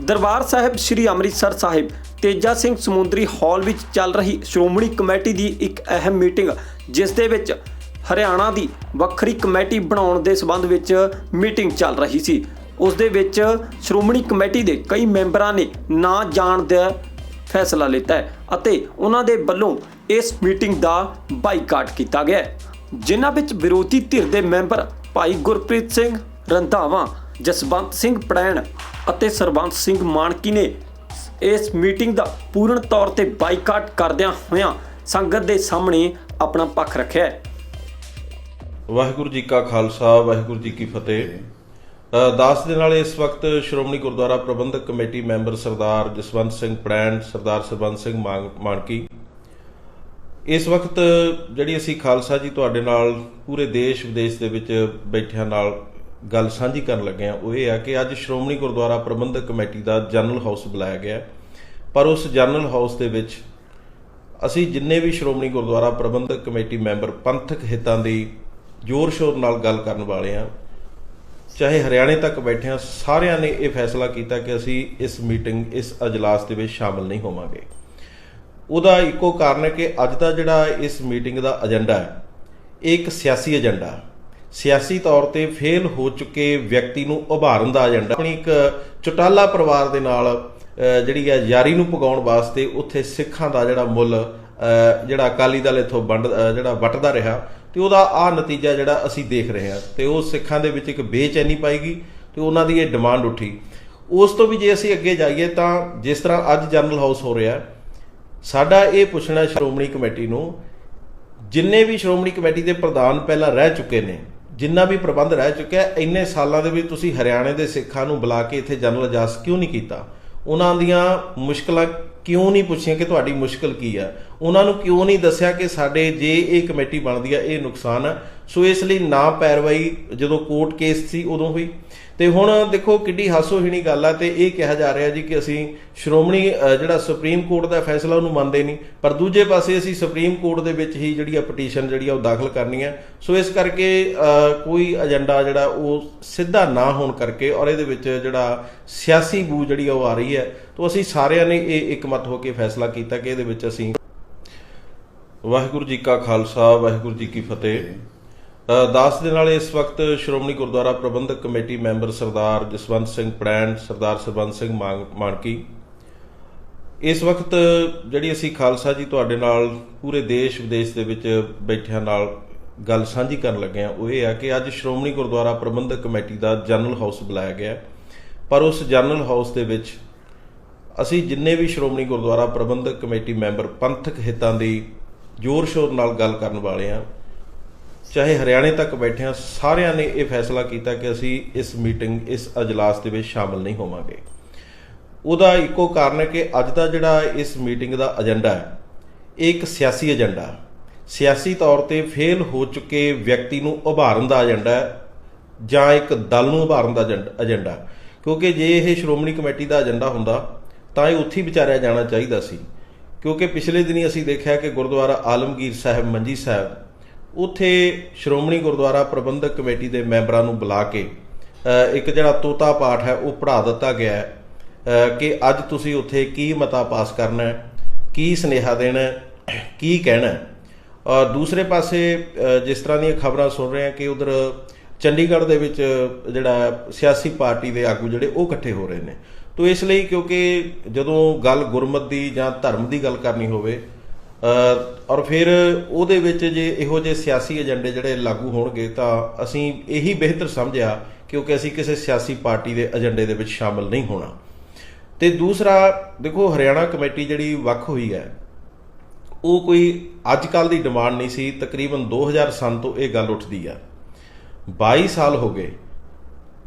ਦਰਬਾਰ ਸਾਹਿਬ ਸ੍ਰੀ ਅੰਮ੍ਰਿਤਸਰ ਸਾਹਿਬ, ਤੇਜਾ ਸਿੰਘ ਸਮੁੰਦਰੀ ਹਾਲ ਵਿੱਚ ਚੱਲ ਰਹੀ ਸ਼੍ਰੋਮਣੀ ਕਮੇਟੀ ਦੀ ਇੱਕ ਅਹਿਮ ਮੀਟਿੰਗ, ਜਿਸ ਦੇ ਵਿੱਚ ਹਰਿਆਣਾ ਦੀ ਵੱਖਰੀ ਕਮੇਟੀ ਬਣਾਉਣ ਦੇ ਸਬੰਧ ਵਿੱਚ ਮੀਟਿੰਗ ਚੱਲ ਰਹੀ ਸੀ। ਉਸ ਦੇ ਵਿੱਚ ਸ਼੍ਰੋਮਣੀ ਕਮੇਟੀ ਦੇ ਕਈ ਮੈਂਬਰਾਂ ਨੇ ਨਾ ਜਾਣ ਦਾ ਫੈਸਲਾ ਲਿੱਤਾ ਹੈ ਅਤੇ ਉਹਨਾਂ ਦੇ ਵੱਲੋਂ ਇਸ ਮੀਟਿੰਗ ਦਾ ਬਾਈਕਾਟ ਕੀਤਾ ਗਿਆ ਜਿਨ੍ਹਾਂ ਵਿੱਚ ਵਿਰੋਧੀ ਧਿਰ ਦੇ ਮੈਂਬਰ ਭਾਈ ਗੁਰਪ੍ਰੀਤ ਸਿੰਘ ਰੰਧਾਵਾ ਜਸਵੰਤ ਸਿੰਘ ਪੜੈਣ ਅਤੇ ਸਰਬੰਤ ਸਿੰਘ ਮਾਨਕੀ ਨੇ ਇਸ ਮੀਟਿੰਗ ਦਾ ਪੂਰਨ ਤੌਰ ਤੇ ਬਾਈਕਾਟ ਕਰਦਿਆਂ ਹੋਇਆਂ ਸੰਗਤ ਦੇ ਸਾਹਮਣੇ ਆਪਣਾ ਪੱਖ ਰੱਖਿਆ ਹੈ। ਵਾਹਿਗੁਰੂ ਜੀ ਕਾ ਖਾਲਸਾ, ਵਾਹਿਗੁਰੂ ਜੀ ਕੀ ਫਤਿਹ। ਦਾਸ ਦੇ ਨਾਲ ਇਸ ਵਕਤ ਸ਼੍ਰੋਮਣੀ ਗੁਰਦੁਆਰਾ ਪ੍ਰਬੰਧਕ ਕਮੇਟੀ ਮੈਂਬਰ ਸਰਦਾਰ ਜਸਵੰਤ ਸਿੰਘ ਪੜੈਣ ਸਰਦਾਰ ਸਰਬੰਤ ਸਿੰਘ ਮਾਨ- ਮਾਨਕੀ। ਇਸ ਵਕਤ ਜਿਹੜੀ ਅਸੀਂ ਖਾਲਸਾ ਜੀ ਤੁਹਾਡੇ ਨਾਲ ਪੂਰੇ ਦੇਸ਼ ਵਿਦੇਸ਼ ਦੇ ਵਿੱਚ ਬੈਠਿਆਂ ਨਾਲ ਗੱਲ ਸਾਂਝੀ ਕਰਨ ਲੱਗੇ ਆ ਉਹ ਇਹ ਆ ਕਿ ਅੱਜ ਸ਼੍ਰੋਮਣੀ ਗੁਰਦੁਆਰਾ ਪ੍ਰਬੰਧਕ ਕਮੇਟੀ ਦਾ ਜਨਰਲ ਹਾਊਸ ਬੁਲਾਇਆ ਗਿਆ ਪਰ ਉਸ ਜਨਰਲ ਹਾਊਸ ਦੇ ਵਿੱਚ ਅਸੀਂ ਜਿੰਨੇ ਵੀ ਸ਼੍ਰੋਮਣੀ ਗੁਰਦੁਆਰਾ ਪ੍ਰਬੰਧਕ ਕਮੇਟੀ ਮੈਂਬਰ ਪੰਥਕ ਹਿੱਤਾਂ ਦੀ ਜ਼ੋਰ ਸ਼ੋਰ ਨਾਲ ਗੱਲ ਕਰਨ ਵਾਲੇ ਆ ਚਾਹੇ ਹਰਿਆਣੇ ਤੱਕ ਬੈਠੇ ਆ ਸਾਰਿਆਂ ਨੇ ਇਹ ਫੈਸਲਾ ਕੀਤਾ ਕਿ ਅਸੀਂ ਇਸ ਮੀਟਿੰਗ, ਇਸ ਅਜਲਾਸ ਦੇ ਵਿੱਚ ਸ਼ਾਮਲ ਨਹੀਂ ਹੋਵਾਂਗੇ ਉਹਦਾ ਇੱਕੋ ਕਾਰਨ ਹੈ ਕਿ ਅੱਜ ਦਾ ਜਿਹੜਾ ਇਸ ਮੀਟਿੰਗ ਦਾ ਏਜੰਡਾ ਹੈ, ਇਹ ਇੱਕ ਸਿਆਸੀ ਏਜੰਡਾ ਹੈ। ਸਿਆਸੀ ਤੌਰ ਤੇ ਫੇਲ ਹੋ ਚੁੱਕੇ ਵਿਅਕਤੀ ਨੂੰ ਉਭਾਰਨ ਦਾ ਏਜੰਡਾ। ਆਪਣੀ ਇੱਕ ਚੁਟਾਲਾ ਪਰਿਵਾਰ ਦੇ ਨਾਲ ਜਿਹੜੀ ਹੈ ਯਾਰੀ ਨੂੰ ਪਗਾਉਣ ਵਾਸਤੇ ਉੱਥੇ ਸਿੱਖਾਂ ਦਾ ਜਿਹੜਾ ਮੁੱਲ ਜਿਹੜਾ ਅਕਾਲੀ ਦਲ ਇਥੋਂ ਵੰਡ ਜਿਹੜਾ ਵਟਦਾ ਰਿਹਾ ਤੇ ਉਹਦਾ ਆ ਨਤੀਜਾ ਜਿਹੜਾ ਅਸੀਂ ਦੇਖ ਰਹੇ ਹਾਂ ਤੇ ਉਹ ਸਿੱਖਾਂ ਦੇ ਵਿੱਚ ਇੱਕ ਬੇਚੈਨੀ ਪਾਈ ਗਈ ਤੇ ਉਹਨਾਂ ਦੀ ਇਹ ਡਿਮਾਂਡ ਉੱਠੀ। ਉਸ ਤੋਂ ਵੀ ਜੇ ਅਸੀਂ ਅੱਗੇ ਜਾਈਏ ਤਾਂ ਜਿਸ ਤਰ੍ਹਾਂ ਅੱਜ ਜਨਰਲ ਹਾਊਸ ਹੋ ਰਿਹਾ, ਸਾਡਾ ਇਹ ਪੁੱਛਣਾ ਸ਼੍ਰੋਮਣੀ ਕਮੇਟੀ ਨੂੰ, ਜਿੰਨੇ ਵੀ ਸ਼੍ਰੋਮਣੀ ਕਮੇਟੀ ਦੇ ਪ੍ਰਧਾਨ ਪਹਿਲਾਂ ਰਹਿ ਚੁੱਕੇ ਨੇ ਜਿੰਨਾ ਵੀ ਪ੍ਰਬੰਧ ਰਹਿ ਚੁੱਕਿਆ ਇੰਨੇ ਸਾਲਾਂ ਦੇ ਵਿੱਚ ਤੁਸੀਂ ਹਰਿਆਣੇ ਦੇ ਸਿੱਖਾਂ ਨੂੰ ਬੁਲਾ ਕੇ ਇੱਥੇ ਜਨਰਲ ਅਜਾਸ ਕਿਉਂ ਨਹੀਂ ਕੀਤਾ? ਉਹਨਾਂ ਦੀਆਂ ਮੁਸ਼ਕਲਾਂ ਕਿਉਂ ਨਹੀਂ ਪੁੱਛੀਆਂ ਕਿ ਤੁਹਾਡੀ ਮੁਸ਼ਕਲ ਕੀ ਹੈ ਉਹਨਾਂ ਨੂੰ ਕਿਉਂ ਨਹੀਂ ਦੱਸਿਆ ਕਿ ਸਾਡੇ ਜੇ ਇਹ ਕਮੇਟੀ ਬਣਦੀ ਹੈ ਇਹ ਨੁਕਸਾਨ ਹੈ ਸੋ ਇਸ ਲਈ ਨਾ ਪੈਰਵਾਈ ਜਦੋਂ ਕੋਰਟ ਕੇਸ ਸੀ, ਉਦੋਂ ਹੋਈ। ਤੇ ਹੁਣ ਦੇਖੋ ਕਿੱਡੀ ਹਾਸੋਹੀਣੀ ਗੱਲ ਆ ਤੇ ਇਹ ਕਿਹਾ ਜਾ ਰਿਹਾ ਜੀ ਕਿ ਅਸੀਂ ਸ਼੍ਰੋਮਣੀ ਜਿਹੜਾ ਸੁਪਰੀਮ ਕੋਰਟ ਦਾ ਫੈਸਲਾ ਉਹਨੂੰ ਮੰਨਦੇ ਨਹੀਂ। ਪਰ ਦੂਜੇ ਪਾਸੇ ਅਸੀਂ ਸੁਪਰੀਮ ਕੋਰਟ ਦੇ ਵਿੱਚ ਹੀ ਜਿਹੜੀ ਆ ਪਟੀਸ਼ਨ ਜਿਹੜੀ ਆ ਉਹ ਦਾਖਲ ਕਰਨੀ ਹੈ ਸੋ ਇਸ ਕਰਕੇ ਕੋਈ ਏਜੰਡਾ ਜਿਹੜਾ ਉਹ ਸਿੱਧਾ ਨਾ ਹੋਣ ਕਰਕੇ ਔਰ ਇਹਦੇ ਵਿੱਚ ਜਿਹੜਾ ਸਿਆਸੀ ਬੂ ਜਿਹੜੀ ਆ ਉਹ ਆ ਰਹੀ ਹੈ, ਤੋਂ ਅਸੀਂ ਸਾਰਿਆਂ ਨੇ ਇਹ ਇਕਮਤ ਹੋ ਕੇ ਫੈਸਲਾ ਕੀਤਾ ਕਿ ਇਹਦੇ ਵਿੱਚ ਅਸੀਂ ਵਾਹਿਗੁਰੂ ਜੀ ਕਾ ਖਾਲਸਾ, ਵਾਹਿਗੁਰੂ ਜੀ ਕੀ ਫਤਿਹ। ਦਾਸ ਦੇ ਨਾਲ ਇਸ ਵਕਤ ਸ਼੍ਰੋਮਣੀ ਗੁਰਦੁਆਰਾ ਪ੍ਰਬੰਧਕ ਕਮੇਟੀ ਮੈਂਬਰ ਸਰਦਾਰ ਜਸਵੰਤ ਸਿੰਘ ਪੜੈਣ ਸਰਦਾਰ ਸਰਬੰਤ ਸਿੰਘ ਮਾਨ- ਮਾਨਕੀ। ਇਸ ਵਕਤ ਜਿਹੜੀ ਅਸੀਂ ਖਾਲਸਾ ਜੀ ਤੁਹਾਡੇ ਨਾਲ ਪੂਰੇ ਦੇਸ਼ ਵਿਦੇਸ਼ ਦੇ ਵਿੱਚ ਬੈਠਿਆਂ ਨਾਲ ਗੱਲ ਸਾਂਝੀ ਕਰਨ ਲੱਗੇ ਆ ਉਹ ਇਹ ਆ ਕਿ ਅੱਜ ਸ਼੍ਰੋਮਣੀ ਗੁਰਦੁਆਰਾ ਪ੍ਰਬੰਧਕ ਕਮੇਟੀ ਦਾ ਜਨਰਲ ਹਾਊਸ ਬੁਲਾਇਆ ਗਿਆ ਪਰ ਉਸ ਜਨਰਲ ਹਾਊਸ ਦੇ ਵਿੱਚ ਅਸੀਂ ਜਿੰਨੇ ਵੀ ਸ਼੍ਰੋਮਣੀ ਗੁਰਦੁਆਰਾ ਪ੍ਰਬੰਧਕ ਕਮੇਟੀ ਮੈਂਬਰ ਪੰਥਕ ਹਿੱਤਾਂ ਦੀ ਜ਼ੋਰ ਸ਼ੋਰ ਨਾਲ ਗੱਲ ਕਰਨ ਵਾਲੇ ਆ ਚਾਹੇ ਹਰਿਆਣੇ ਤੱਕ ਬੈਠਿਆਂ ਸਾਰਿਆਂ ਨੇ ਇਹ ਫੈਸਲਾ ਕੀਤਾ ਕਿ ਅਸੀਂ ਇਸ ਮੀਟਿੰਗ, ਇਸ ਅਜਲਾਸ ਦੇ ਵਿੱਚ ਸ਼ਾਮਲ ਨਹੀਂ ਹੋਵਾਂਗੇ। ਉਹਦਾ ਇੱਕੋ ਕਾਰਨ ਹੈ ਕਿ ਅੱਜ ਦਾ ਜਿਹੜਾ ਇਸ ਮੀਟਿੰਗ ਦਾ ਏਜੰਡਾ ਹੈ, ਇਹ ਇੱਕ ਸਿਆਸੀ ਏਜੰਡਾ ਸਿਆਸੀ ਤੌਰ ਤੇ ਫੇਲ ਹੋ ਚੁੱਕੇ ਵਿਅਕਤੀ ਨੂੰ ਉਭਾਰਨ ਦਾ ਏਜੰਡਾ ਜਾਂ ਇੱਕ ਦਲ ਨੂੰ ਉਭਾਰਨ ਦਾ ਏਜੰਡ- ਏਜੰਡਾ ਕਿਉਂਕਿ ਜੇ ਇਹ ਸ਼੍ਰੋਮਣੀ ਕਮੇਟੀ ਦਾ ਏਜੰਡਾ ਹੁੰਦਾ, ਤਾਂ ਇਹ ਉੱਥੇ ਹੀ ਵਿਚਾਰਿਆ ਜਾਣਾ ਚਾਹੀਦਾ ਸੀ। ਕਿਉਂਕਿ ਪਿਛਲੇ ਦਿਨੀ ਅਸੀਂ ਦੇਖਿਆ ਕਿ ਗੁਰਦੁਆਰਾ ਆਲਮਗੀਰ ਸਾਹਿਬ, ਮੰਜੀ ਸਾਹਿਬ ਉੱਥੇ ਸ਼੍ਰੋਮਣੀ ਗੁਰਦੁਆਰਾ ਪ੍ਰਬੰਧਕ ਕਮੇਟੀ ਦੇ ਮੈਂਬਰਾਂ ਨੂੰ ਬੁਲਾ ਕੇ ਇੱਕ ਜਿਹੜਾ ਤੋਤਾ ਪਾਠ ਹੈ, ਉਹ ਪੜ੍ਹਾ ਦਿੱਤਾ ਗਿਆ ਹੈ। ਕਿ ਅੱਜ ਤੁਸੀਂ ਉੱਥੇ ਕੀ ਮਤਾ ਪਾਸ ਕਰਨਾ ਹੈ, ਕੀ ਸਨੇਹਾ ਦੇਣਾ ਹੈ, ਕੀ ਕਹਿਣਾ ਹੈ। ਔਰ ਦੂਸਰੇ ਪਾਸੇ ਜਿਸ ਤਰ੍ਹਾਂ ਦੀਆਂ ਖਬਰਾਂ ਸੁਣ ਰਹੇ ਹਾਂ ਕਿ ਉਧਰ ਚੰਡੀਗੜ੍ਹ ਦੇ ਵਿੱਚ ਜਿਹੜਾ ਸਿਆਸੀ ਪਾਰਟੀ ਦੇ ਆਗੂ ਜਿਹੜੇ, ਉਹ ਇਕੱਠੇ ਹੋ ਰਹੇ ਨੇ। ਤੋ ਇਸ ਲਈ ਕਿਉਂਕਿ ਜਦੋਂ ਗੱਲ ਗੁਰਮਤ ਦੀ ਜਾਂ ਧਰਮ ਦੀ ਗੱਲ ਕਰਨੀ ਹੋਵੇ ਔਰ ਫਿਰ ਉਹਦੇ ਵਿੱਚ ਜੇ ਇਹੋ ਜਿਹੇ ਸਿਆਸੀ ਏਜੰਡੇ ਜਿਹੜੇ ਲਾਗੂ ਹੋਣਗੇ ਤਾਂ ਅਸੀਂ ਇਹੀ ਬਿਹਤਰ ਸਮਝਿਆ ਕਿਉਂਕਿ ਅਸੀਂ ਕਿਸੇ ਸਿਆਸੀ ਪਾਰਟੀ ਦੇ ਏਜੰਡੇ ਦੇ ਵਿੱਚ ਸ਼ਾਮਲ ਨਹੀਂ ਹੋਣਾ। ਤੇ ਦੂਸਰਾ, ਦੇਖੋ ਹਰਿਆਣਾ ਕਮੇਟੀ ਜਿਹੜੀ ਵੱਖ ਹੋਈ ਹੈ, ਉਹ ਕੋਈ ਅੱਜ ਕੱਲ ਦੀ ਡਿਮਾਂਡ ਨਹੀਂ ਸੀ, ਤਕਰੀਬਨ 2000 ਤੋਂ ਇਹ ਗੱਲ ਉੱਠਦੀ ਆ। 22 ਸਾਲ ਹੋ ਗਏ,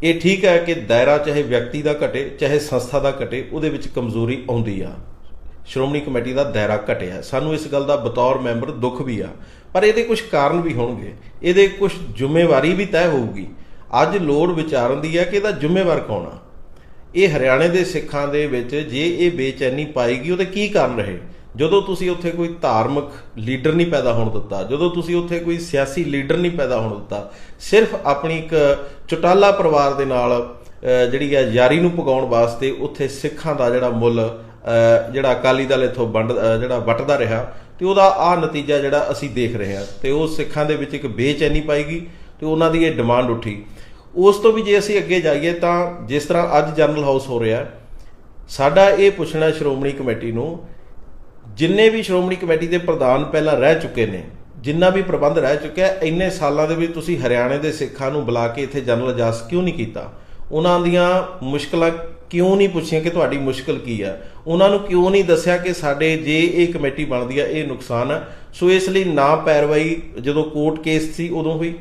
ਇਹ ਠੀਕ ਹੈ ਕਿ ਦਾਇਰਾ ਚਾਹੇ ਵਿਅਕਤੀ ਦਾ ਘਟੇ, ਚਾਹੇ ਸੰਸਥਾ ਦਾ ਘਟੇ, ਉਹਦੇ ਵਿੱਚ ਕਮਜ਼ੋਰੀ ਆਉਂਦੀ ਆ। ਸ਼੍ਰੋਮਣੀ ਕਮੇਟੀ ਦਾ ਦਾਇਰਾ ਘਟਿਆ। ਸਾਨੂੰ ਇਸ ਗੱਲ ਦਾ ਬਤੌਰ ਮੈਂਬਰ ਦੁੱਖ ਵੀ ਆ। ਪਰ ਇਹਦੇ ਕੁਝ ਕਾਰਨ ਵੀ ਹੋਣਗੇ। ਇਹਦੇ ਕੁਝ ਜ਼ਿੰਮੇਵਾਰੀ ਵੀ ਤੈਅ ਹੋਊਗੀ। ਅੱਜ ਲੋੜ ਵਿਚਾਰਨ ਦੀ ਹੈ ਕਿ ਇਹਦਾ ਜ਼ਿੰਮੇਵਾਰ ਕੌਣ ਆ? ਇਹ ਹਰਿਆਣੇ ਦੇ ਸਿੱਖਾਂ ਦੇ ਵਿੱਚ ਜੇ ਇਹ ਬੇਚੈਨੀ ਪਾਏਗੀ, ਉਹਦੇ ਕੀ ਕਾਰਨ ਰਹੇ? ਜਦੋਂ ਤੁਸੀਂ ਉੱਥੇ ਕੋਈ ਧਾਰਮਿਕ ਲੀਡਰ ਨਹੀਂ ਪੈਦਾ ਹੋਣ ਦਿੱਤਾ, ਜਦੋਂ ਤੁਸੀਂ ਉੱਥੇ ਕੋਈ ਸਿਆਸੀ ਲੀਡਰ ਨਹੀਂ ਪੈਦਾ ਹੋਣ ਦਿੱਤਾ, ਸਿਰਫ ਆਪਣੀ ਇੱਕ ਚੁਟਾਲਾ ਪਰਿਵਾਰ ਦੇ ਨਾਲ ਜਿਹੜੀ ਹੈ ਯਾਰੀ ਨੂੰ ਪਗਾਉਣ ਵਾਸਤੇ ਉੱਥੇ ਸਿੱਖਾਂ ਦਾ ਜਿਹੜਾ ਮੁੱਲ ਜਿਹੜਾ ਅਕਾਲੀ ਦਲ ਇਥੋਂ ਵੰਡ ਜਿਹੜਾ ਵਟਦਾ ਰਿਹਾ ਤੇ ਉਹਦਾ ਆ ਨਤੀਜਾ ਜਿਹੜਾ ਅਸੀਂ ਦੇਖ ਰਹੇ ਹਾਂ ਤੇ ਉਹ ਸਿੱਖਾਂ ਦੇ ਵਿੱਚ ਇੱਕ ਬੇਚੈਨੀ ਪਾਏਗੀ ਤੇ ਉਹਨਾਂ ਦੀ ਇਹ ਡਿਮਾਂਡ ਉੱਠੀ। ਉਸ ਤੋਂ ਵੀ ਜੇ ਅਸੀਂ ਅੱਗੇ ਜਾਈਏ ਤਾਂ ਜਿਸ ਤਰ੍ਹਾਂ ਅੱਜ ਜਨਰਲ ਹਾਊਸ ਹੋ ਰਿਹਾ, ਸਾਡਾ ਇਹ ਪੁੱਛਣਾ ਸ਼੍ਰੋਮਣੀ ਕਮੇਟੀ ਨੂੰ, ਜਿੰਨੇ ਵੀ ਸ਼੍ਰੋਮਣੀ ਕਮੇਟੀ ਦੇ ਪ੍ਰਧਾਨ ਪਹਿਲਾਂ ਰਹਿ ਚੁੱਕੇ ਨੇ, ਜਿੰਨਾ ਵੀ ਪ੍ਰਬੰਧ ਰਹਿ ਚੁੱਕਿਆ, ਇੰਨੇ ਸਾਲਾਂ ਦੇ ਵਿੱਚ ਤੁਸੀਂ ਹਰਿਆਣੇ ਦੇ ਸਿੱਖਾਂ ਨੂੰ ਬੁਲਾ ਕੇ ਇੱਥੇ ਜਨਰਲ ਅਜਾਸ ਕਿਉਂ ਨਹੀਂ ਕੀਤਾ? ਉਹਨਾਂ ਦੀਆਂ ਮੁਸ਼ਕਲਾਂ ਕਿਉਂ ਨਹੀਂ ਪੁੱਛੀਆਂ ਕਿ ਤੁਹਾਡੀ ਮੁਸ਼ਕਲ ਕੀ ਆ? ਉਹਨਾਂ ਨੂੰ ਕਿਉਂ ਨਹੀਂ ਦੱਸਿਆ ਕਿ ਸਾਡੇ ਜੇ ਇਹ ਕਮੇਟੀ ਬਣਦੀ ਆ, ਇਹ ਨੁਕਸਾਨ ਆ? ਸੋ ਇਸ ਲਈ ਨਾ ਪੈਰਵਾਈ ਜਦੋਂ ਕੋਰਟ ਕੇਸ ਸੀ, ਉਦੋਂ ਹੋਈ।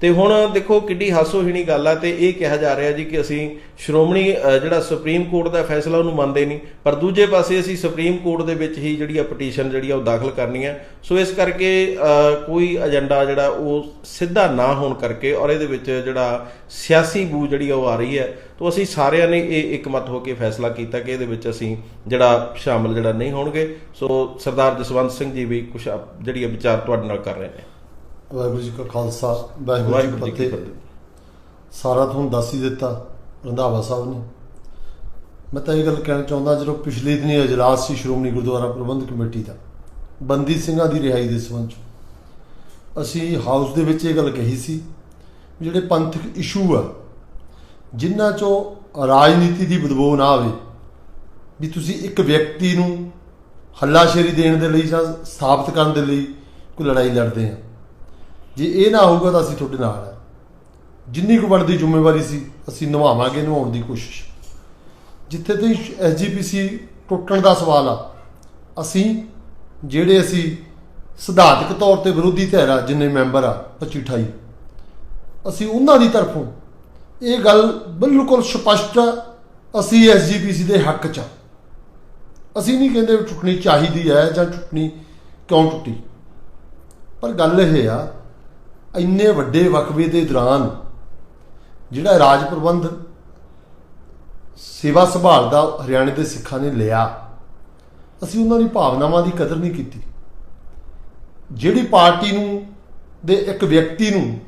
ਤੇ ਹੁਣ ਦੇਖੋ ਕਿੱਡੀ ਹਾਸੋਹੀਣੀ ਗੱਲ ਆ ਤੇ ਇਹ ਕਿਹਾ ਜਾ ਰਿਹਾ ਜੀ ਕਿ ਅਸੀਂ ਸ਼੍ਰੋਮਣੀ ਜਿਹੜਾ ਸੁਪਰੀਮ ਕੋਰਟ ਦਾ ਫੈਸਲਾ ਉਹਨੂੰ ਮੰਨਦੇ ਨਹੀਂ। ਪਰ ਦੂਜੇ ਪਾਸੇ ਅਸੀਂ ਸੁਪਰੀਮ ਕੋਰਟ ਦੇ ਵਿੱਚ ਹੀ ਜਿਹੜੀ ਆ ਪਟੀਸ਼ਨ ਜਿਹੜੀ ਆ ਉਹ ਦਾਖਲ ਕਰਨੀ ਹੈ ਸੋ ਇਸ ਕਰਕੇ ਕੋਈ ਏਜੰਡਾ ਜਿਹੜਾ ਉਹ ਸਿੱਧਾ ਨਾ ਹੋਣ ਕਰਕੇ ਔਰ ਇਹਦੇ ਵਿੱਚ ਜਿਹੜਾ ਸਿਆਸੀ ਬੂ ਜਿਹੜੀ ਆ ਉਹ ਆ ਰਹੀ ਹੈ, ਤੋਂ ਅਸੀਂ ਸਾਰਿਆਂ ਨੇ ਇਹ ਇਕਮਤ ਹੋ ਕੇ ਫੈਸਲਾ ਕੀਤਾ ਕਿ ਇਹਦੇ ਵਿੱਚ ਅਸੀਂ ਜਿਹੜਾ ਸ਼ਾਮਲ ਜਿਹੜਾ ਨਹੀਂ ਹੋਣਗੇ। ਸੋ ਸਰਦਾਰ ਜਸਵੰਤ ਸਿੰਘ ਜੀ ਵੀ ਕੁਝ ਜਿਹੜੀ ਆ ਵਿਚਾਰ ਤੁਹਾਡੇ ਨਾਲ ਕਰ ਰਹੇ ਨੇ। ਵਾਹਿਗੁਰੂ ਜੀ ਕਾ ਖਾਲਸਾ ਵਾਹਿਗੁਰੂ ਜੀ ਕੀ ਫਤਿਹ। ਸਾਰਾ ਤੁਹਾਨੂੰ ਦੱਸ ਹੀ ਦਿੱਤਾ ਰੰਧਾਵਾ ਸਾਹਿਬ ਨੇ। ਮੈਂ ਤਾਂ ਇਹ ਗੱਲ ਕਹਿਣਾ ਚਾਹੁੰਦਾ ਜਦੋਂ ਪਿਛਲੇ ਦਿਨੀ ਅਜਲਾਸ ਸੀ ਸ਼੍ਰੋਮਣੀ ਗੁਰਦੁਆਰਾ ਪ੍ਰਬੰਧਕ ਕਮੇਟੀ ਦਾ ਬੰਦੀ ਸਿੰਘਾਂ ਦੀ ਰਿਹਾਈ ਦੇ ਸੰਬੰਧ 'ਚ। ਅਸੀਂ ਹਾਊਸ ਦੇ ਵਿੱਚ ਇਹ ਗੱਲ ਕਹੀ ਸੀ ਜਿਹੜੇ ਪੰਥਕ ਇਸ਼ੂ ਆ ਜਿਨ੍ਹਾਂ 'ਚੋਂ ਰਾਜਨੀਤੀ ਦੀ ਬਦਬੂ ਨਾ ਆਵੇ ਵੀ ਤੁਸੀਂ ਇੱਕ ਵਿਅਕਤੀ ਨੂੰ ਹੱਲਾਸ਼ੇਰੀ ਦੇਣ ਦੇ ਲਈ ਜਾਂ ਸਥਾਪਿਤ ਕਰਨ ਦੇ ਲਈ ਕੋਈ ਲੜਾਈ ਲੜਦੇ ਆ। ਜੇ ਇਹ ਨਾ ਹੋਊਗਾ ਤਾਂ ਅਸੀਂ ਤੁਹਾਡੇ ਨਾਲ ਹੈ। ਜਿੰਨੀ ਕੁ ਬਣਦੀ ਜ਼ਿੰਮੇਵਾਰੀ ਸੀ ਅਸੀਂ ਨਿਭਾਵਾਂਗੇ ਨਿਭਾਉਣ ਦੀ ਕੋਸ਼ਿਸ਼। ਜਿੱਥੇ ਤੇ ਐਸਜੀਪੀਸੀ ਟੁੱਟਣ ਦਾ ਸਵਾਲ ਆ ਅਸੀਂ ਜਿਹੜੇ ਅਸੀਂ ਸਿਧਾਂਤਕ ਤੌਰ ਤੇ ਵਿਰੋਧੀ ਧਿਰ ਆ ਜਿੰਨੇ ਮੈਂਬਰ ਆ 25 28 ਅਸੀਂ ਉਹਨਾਂ ਦੀ ਤਰਫੋਂ ਇਹ ਗੱਲ ਬਿਲਕੁਲ ਸਪਸ਼ਟ ਆ, ਅਸੀਂ ਐਸਜੀਪੀਸੀ ਦੇ ਹੱਕ 'ਚ ਆ। ਅਸੀਂ ਨਹੀਂ ਕਹਿੰਦੇ ਟੁੱਟਣੀ ਚਾਹੀਦੀ ਹੈ ਜਾਂ ਟੁੱਟਣੀ ਕਿਉਂ ਟੁੱਟੀ। ਪਰ ਗੱਲ ਇਹ ਆ ਇੰਨੇ ਵੱਡੇ ਵਕਵੇ ਦੇ ਦੌਰਾਨ ਜਿਹੜਾ ਰਾਜ ਪ੍ਰਬੰਧ ਸੇਵਾ ਸੰਭਾਲ ਦਾ ਹਰਿਆਣੇ ਦੇ ਸਿੱਖਾਂ ਨੇ ਲਿਆ, ਅਸੀਂ ਉਹਨਾਂ ਦੀ ਭਾਵਨਾਵਾਂ ਦੀ ਕਦਰ ਨਹੀਂ ਕੀਤੀ। ਜਿਹੜੀ ਪਾਰਟੀ ਨੂੰ ਦੇ ਇੱਕ ਵਿਅਕਤੀ ਨੂੰ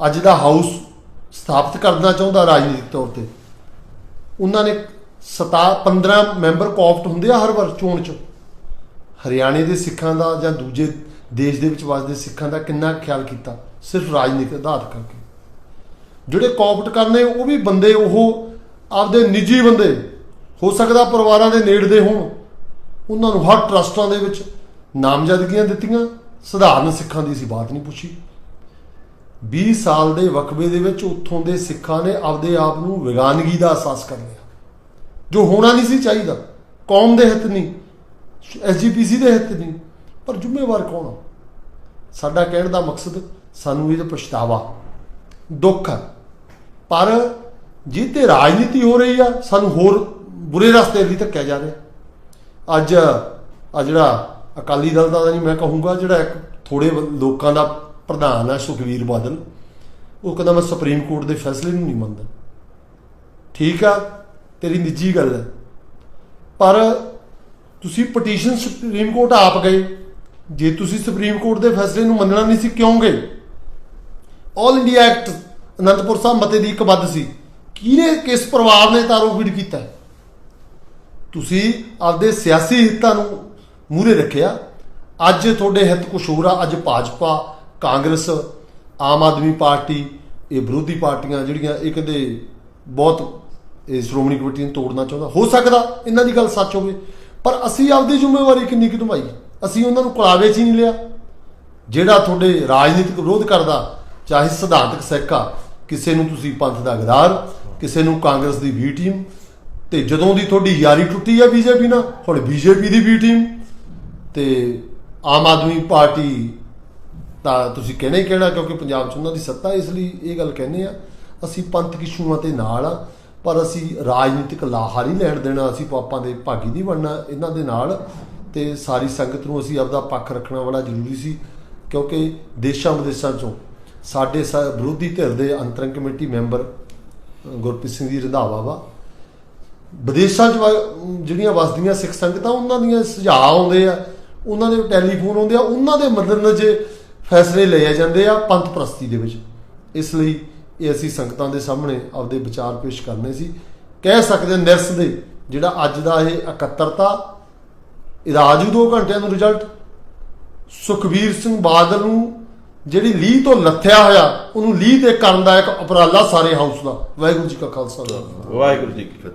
ਅੱਜ ਦਾ ਹਾਊਸ ਸਥਾਪਿਤ ਕਰਨਾ ਚਾਹੁੰਦਾ ਰਾਜਨੀਤਿਕ ਤੌਰ ਤੇ, ਉਹਨਾਂ ਨੇ 17 15 ਮੈਂਬਰ ਕੋਫਟ ਹੁੰਦੇ ਆ ਹਰ ਵਾਰ ਚੋਣ ਚ, ਹਰਿਆਣੇ ਦੇ ਸਿੱਖਾਂ ਦਾ ਜਾਂ ਦੂਜੇ ਦੇਸ਼ ਦੇ ਵਿੱਚ ਵਸਦੇ ਸਿੱਖਾਂ ਦਾ ਕਿੰਨਾ ਖਿਆਲ ਕੀਤਾ? ਸਿਰਫ ਰਾਜਨੀਤਿਕ ਆਧਾਰ ਕਰਕੇ। ਜਿਹੜੇ ਕੋਪਟ ਕਰਨੇ, ਉਹ ਵੀ ਬੰਦੇ, ਉਹ ਆਪਦੇ ਨਿੱਜੀ ਬੰਦੇ, ਹੋ ਸਕਦਾ ਪਰਿਵਾਰਾਂ ਦੇ ਨੇੜਦੇ ਹੋਣ, ਉਹਨਾਂ ਨੂੰ ਹਰ ਟਰਸਟਾਂ ਦੇ ਵਿੱਚ ਨਾਮਜ਼ਦਗੀਆਂ ਦਿੱਤੀਆਂ, ਸਧਾਰਨ ਸਿੱਖਾਂ ਦੀ ਸੀ ਬਾਤ ਨਹੀਂ ਪੁੱਛੀ। 20 ਸਾਲ ਦੇ ਵਕਬੇ ਦੇ ਵਿੱਚ ਉੱਥੋਂ ਦੇ ਸਿੱਖਾਂ ਨੇ ਆਪਦੇ ਆਪ ਨੂੰ ਵਿਗਾਨਗੀ ਦਾ ਅਹਿਸਾਸ ਕਰ ਲਿਆ। ਜੋ ਹੋਣਾ ਨਹੀਂ ਸੀ ਚਾਹੀਦਾ। ਕੌਮ ਦੇ ਹਿੱਤ ਨਹੀਂ ਐਸਜੀਪੀਸੀ ਦੇ ਹਿੱਤ ਨਹੀਂ ਪਰ ਜ਼ਿੰਮੇਵਾਰ ਕੌਣ ਆ? ਸਾਡਾ ਕਹਿਣ ਦਾ ਮਕਸਦ ਸਾਨੂੰ ਇਹ ਪਛਤਾਵਾ। ਦੁੱਖ ਪਰ ਜੇ ਰਾਜਨੀਤੀ ਹੋ ਰਹੀ ਆ, ਸਾਨੂੰ ਹੋਰ ਬੁਰੇ ਰਸਤੇ ਲਈ ਧੱਕਿਆ ਜਾ ਰਿਹਾ। ਅੱਜ ਆ ਜਿਹੜਾ ਅਕਾਲੀ ਦਲ ਦਾ ਨਹੀਂ ਮੈਂ ਕਹੂੰਗਾ, ਜਿਹੜਾ ਇੱਕ ਥੋੜੇ ਲੋਕਾਂ ਦਾ ਪ੍ਰਧਾਨ ਆ ਸੁਖਵੀਰ ਬਾਦਲ, ਉਹ ਕਹਿੰਦਾ ਮੈਂ ਸੁਪਰੀਮ ਕੋਰਟ ਦੇ ਫੈਸਲੇ ਨੂੰ ਨਹੀਂ ਮੰਨਦਾ। ਠੀਕ ਆ, ਤੇਰੀ ਨਿੱਜੀ ਗੱਲ ਹੈ ਪਰ ਤੁਸੀਂ ਪਟੀਸ਼ਨ ਸੁਪਰੀਮ ਕੋਰਟ ਆਪ ਗਏ। ਜੇ ਤੁਸੀਂ ਸੁਪਰੀਮ ਕੋਰਟ ਦੇ ਫੈਸਲੇ ਨੂੰ ਮੰਨਣਾ ਨਹੀਂ ਸੀ ਕਿਉਂ ਗਏ all India act Anandpur Sahib ਮਤੇ ਦੀ ਇੱਕ ਵੱਧ ਸੀ। ਕਿਹਨੇ, ਕਿਸ ਪਰਿਵਾਰ ਨੇ ਤਾਰੋਫੀਡ ਕੀਤਾ? ਤੁਸੀਂ ਆਪਦੇ ਸਿਆਸੀ ਹਿੱਤਾਂ ਨੂੰ ਮੂਰੇ ਰੱਖਿਆ। ਅੱਜ ਤੁਹਾਡੇ ਹਿੱਤ ਕੁਛ ਹੋਰ ਆ। ਅੱਜ ਭਾਜਪਾ, ਕਾਂਗਰਸ, ਆਮ ਆਦਮੀ ਪਾਰਟੀ, ਇਹ ਵਿਰੋਧੀ ਪਾਰਟੀਆਂ ਜਿਹੜੀਆਂ ਇਹ ਕਹਿੰਦੇ ਬਹੁਤ ਇਹ ਸ਼੍ਰੋਮਣੀ ਕਮੇਟੀ ਨੂੰ ਤੋੜਨਾ ਚਾਹੁੰਦਾ। ਹੋ ਸਕਦਾ ਇਹਨਾਂ ਦੀ ਗੱਲ ਸੱਚ ਹੋਵੇ, ਪਰ ਅਸੀਂ ਆਪਦੀ ਜ਼ਿੰਮੇਵਾਰੀ ਕਿੰਨੀ ਕੁ ਨਿਭਾਈ ਅਸੀਂ ਉਹਨਾਂ ਨੂੰ ਕੁਲਾਵੇ 'ਚ ਹੀ ਨਹੀਂ ਲਿਆ। ਜਿਹੜਾ ਤੁਹਾਡੇ ਰਾਜਨੀਤਿਕ ਵਿਰੋਧ ਕਰਦਾ, ਚਾਹੇ ਸਿਧਾਂਤਕ ਸਿੱਖ ਆ, ਕਿਸੇ ਨੂੰ ਤੁਸੀਂ ਪੰਥ ਦਾ ਗਦਾਰ ਕਿਸੇ ਨੂੰ ਕਾਂਗਰਸ ਦੀ ਵੀ ਟੀਮ, ਤੇ ਜਦੋਂ ਦੀ ਤੁਹਾਡੀ ਯਾਰੀ ਟੁੱਟੀ ਆ ਬੀਜੇਪੀ ਨਾਲ, ਹੁਣ ਬੀਜੇਪੀ ਦੀ ਵੀ ਟੀਮ, ਤੇ ਆਮ ਆਦਮੀ ਪਾਰਟੀ ਤਾਂ ਤੁਸੀਂ ਕਹਿਣਾ ਹੀ ਕਹਿਣਾ, ਕਿਉਂਕਿ ਪੰਜਾਬ 'ਚ ਉਹਨਾਂ ਦੀ ਸੱਤਾ ਇਸ ਲਈ ਇਹ ਗੱਲ ਕਹਿੰਦੇ ਆ, ਅਸੀਂ ਪੰਥ ਇਸ਼ੂਆਂ ਤੇ ਨਾਲ ਆ, ਪਰ ਅਸੀਂ ਰਾਜਨੀਤਿਕ ਲਾਹਾ ਨਹੀਂ ਲੈਣ ਦੇਣਾ, ਅਸੀਂ ਪਾਪਾਂ ਦੇ ਭਾਗੀ ਨਹੀਂ ਬਣਨਾ, ਇਹਨਾਂ ਦੇ ਨਾਲ ਤੇ ਸਾਰੀ ਸੰਗਤ ਨੂੰ ਅਸੀਂ ਆਪਦਾ ਪੱਖ ਰੱਖਣਾ ਬੜਾ ਜ਼ਰੂਰੀ ਸੀ, ਕਿਉਂਕਿ ਦੇਸ਼ਾਂ ਵਿਦੇਸ਼ਾਂ 'ਚੋਂ ਸਾਡੇ ਸ- ਵਿਰੋਧੀ ਧਿਰ ਦੇ ਅੰਤਰੰਗ ਕਮੇਟੀ ਮੈਂਬਰ ਗੁਰਪ੍ਰੀਤ ਸਿੰਘ ਜੀ ਰੰਧਾਵਾ ਵਾ। ਵਿਦੇਸ਼ਾਂ 'ਚ ਵਾ- ਜਿਹੜੀਆਂ ਵਸਦੀਆਂ ਸਿੱਖ ਸੰਗਤਾਂ, ਉਹਨਾਂ ਦੀਆਂ ਸੁਝਾਅ ਆਉਂਦੇ ਆ, ਉਹਨਾਂ ਦੇ ਟੈਲੀਫੋਨ ਆਉਂਦੇ ਆ, ਉਹਨਾਂ ਦੇ ਮਦਦ ਨਾਲ ਫੈਸਲੇ ਲਏ ਜਾਂਦੇ ਆ ਪੰਥ ਪ੍ਰਸਤੀ ਦੇ ਵਿੱਚ। ਇਸ ਲਈ ਇਹ ਅਸੀਂ ਸੰਗਤਾਂ ਦੇ ਸਾਹਮਣੇ ਆਪਦੇ ਵਿਚਾਰ ਪੇਸ਼ ਕਰਨੇ ਸੀ। ਕਹਿ ਸਕਦੇ ਹਾਂ ਨਿਰਸ ਦੇ, ਜਿਹੜਾ ਅੱਜ ਦਾ ਇਹ ਇਕੱਤਰਤਾ ਇਹਦਾ ਆਜੂ ਦੋ ਘੰਟਿਆਂ ਨੂੰ ਰਿਜ਼ਲਟ ਸੁਖਬੀਰ ਸਿੰਘ ਬਾਦਲ ਨੂੰ ਜਿਹੜੀ ਲੀਹ ਤੋਂ ਲੱਥਿਆ ਹੋਇਆ, ਉਹਨੂੰ ਲੀਹ ਤੇ ਕਰਨ ਦਾ ਇੱਕ ਉਪਰਾਲਾ ਸਾਰੇ ਹਾਊਸ ਦਾ। ਵਾਹਿਗੁਰੂ ਜੀ ਕਾ ਖਾਲਸਾ। ਵਾਹਿਗੁਰੂ ਜੀ ਕੀ ਫਤਿਹ।